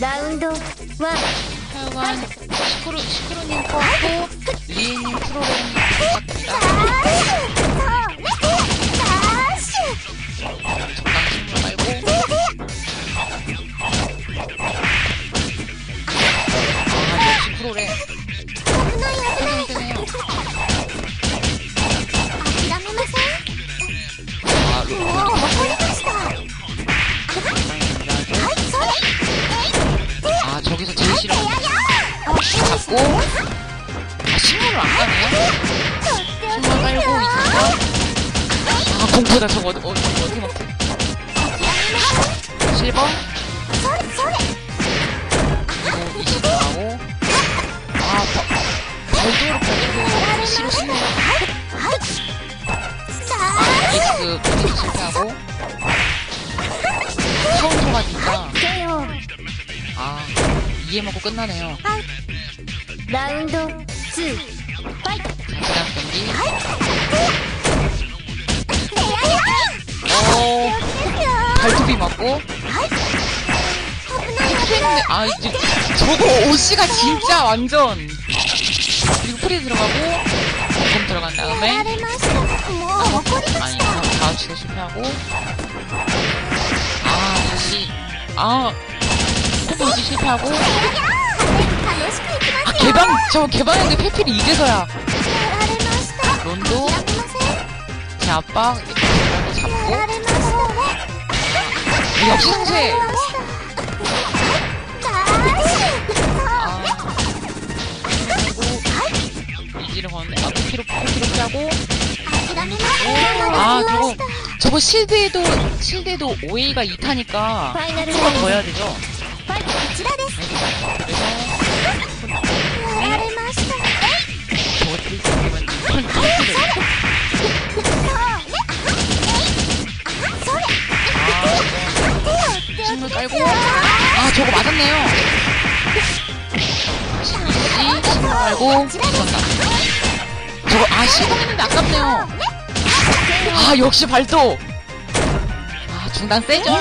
ラウンドワン 하여간 시크루, 시크루님 컸고 있고 신문을 안 가네 신문 깔고 있고 아 공포다 저거 어디, 어디, 어디 먹지 실버 그리고 이시도 하고 아 별도로 별도로 실어 신문 아 이게 그 실패하고 카운터가 진짜 아 이해 먹고 끝나네요 ラウンド2ファイト 자신감 경기 やや 어 気をつけてよ 발톱이 맞고 はい危ない危ない 팬네 아 이제 저거 오씨가 진짜 완전 그리고 프리 들어가고 공금 들어간 やら 다음에 れましたもう怒りま 아니 した 다우치도 실패하고 아 다시 아 콤보지 실패하고 개방 저 개방했는데 페필이 이제서야. 론도. 제 아빠 잡고. 역시 상세 아. 아, 아, 저거 저거 실드에도 실드에도 오이가 2타니까. 한번더 해야 되죠? 깔고. 아 저거 맞았네요. 이지 식물 깔고. 죽었다 저거 아 실감했는데 아깝네요. 아 역시 발도. 아 중단 세죠